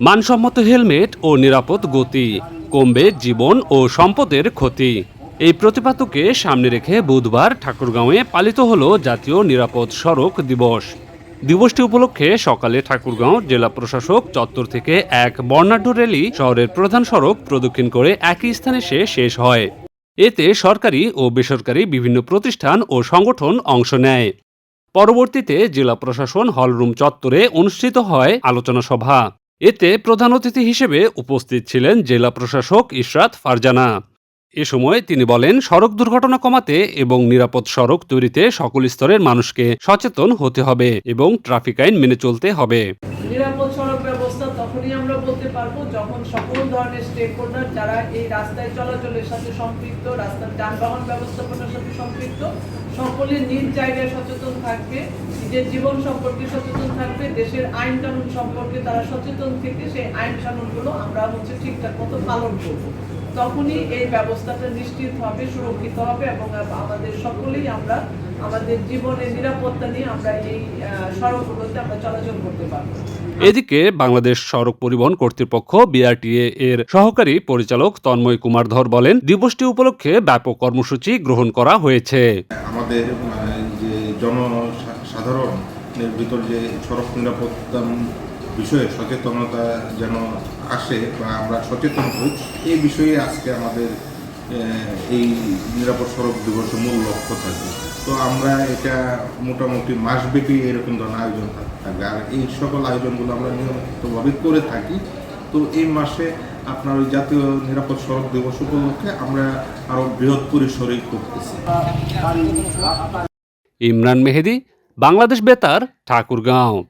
মানসম্মত হেলমেট ও নিরাপদ গতি কমবে জীবন ও সম্পদের ক্ষতি। এই প্রতিপাদ্যকে সামনে রেখে বুধবার ঠাকুরগাঁওয়ে পালিত হল জাতীয় নিরাপদ সড়ক দিবস। দিবসটি উপলক্ষে সকালে ঠাকুরগাঁও জেলা প্রশাসক চত্বর থেকে এক বর্ণাঢ্য র্যালি শহরের প্রধান সড়ক প্রদক্ষিণ করে একই স্থানে সে শেষ হয়। এতে সরকারি ও বেসরকারি বিভিন্ন প্রতিষ্ঠান ও সংগঠন অংশ নেয়। পরবর্তীতে জেলা প্রশাসন হলরুম চত্বরে অনুষ্ঠিত হয় আলোচনা সভা। এতে প্রধান অতিথি হিসেবে উপস্থিত ছিলেন জেলা প্রশাসক ইশরাত ফারজানা। এ সময় তিনি বলেন, সড়ক দুর্ঘটনা কমাতে এবং নিরাপদ সড়ক তৈরিতে সকল স্তরের মানুষকে সচেতন হতে হবে এবং ট্রাফিক আইন মেনে চলতে হবে। নিরাপদ সড়ক ব্যবস্থা তখনই আমরা বলতে পারব যখন সকল ধরনের স্টেক হোল্ডার যারা এই রাস্তায় চলাচলের সাথে সম্পৃক্ত, রাস্তার যানবাহন ব্যবস্থাপনার সাথে সম্পৃক্ত, সকলে নিজ জায়গায় সচেতন থাকবে, নিজের জীবন সম্পর্কে সচেতন থাকবে, দেশের আইন কানুন সম্পর্কে তারা সচেতন থেকে সেই আইন কানুনগুলো আমরা হচ্ছে ঠিকঠাক মতো পালন করব। তখনই এই ব্যবস্থাটা নিশ্চিত হবে, সুরক্ষিত হবে এবং আমাদের সকলেই আমরা আমাদের জীবনের নিরাপত্তা নিয়ে আমরা এই সড়কগুলোতে আমরা চলাচল করতে পারব। এদিকে বাংলাদেশ সড়ক পরিবহন কর্তৃপক্ষ বিআরটিএ এর সহকারী পরিচালক তন্ময় কুমার ধর বলেন দিবসটি উপলক্ষে ব্যাপক কর্মসূচি গ্রহণ করা হয়েছে। আমাদের আহ, যে জনসাধারণের ভিতর যে সড়ক নিরাপত্তা বিষয়ে সচেতনতা যেন আসে বা আমরা সচেতন হই এই বিষয়ে আজকে আমাদের এই নিরাপদ সড়ক দিবসের মূল লক্ষ্য থাকবে। তো আমরা এটা মোটামুটি মাসব্যাপী এরকম ধরনের আয়োজন থাক- থাকবে। আর এই সকল আয়োজনগুলো আমরা নিয়মিতভাবে করে থাকি। তো এই মাসে আপনার ওই জাতীয় নিরাপদ সড়ক দিবস উপলক্ষে আমরা আরও বৃহৎ পরিসরেই করতেছি। ইমরান মেহেদি, বাংলাদেশ বেতার, ঠাকুরগাঁও।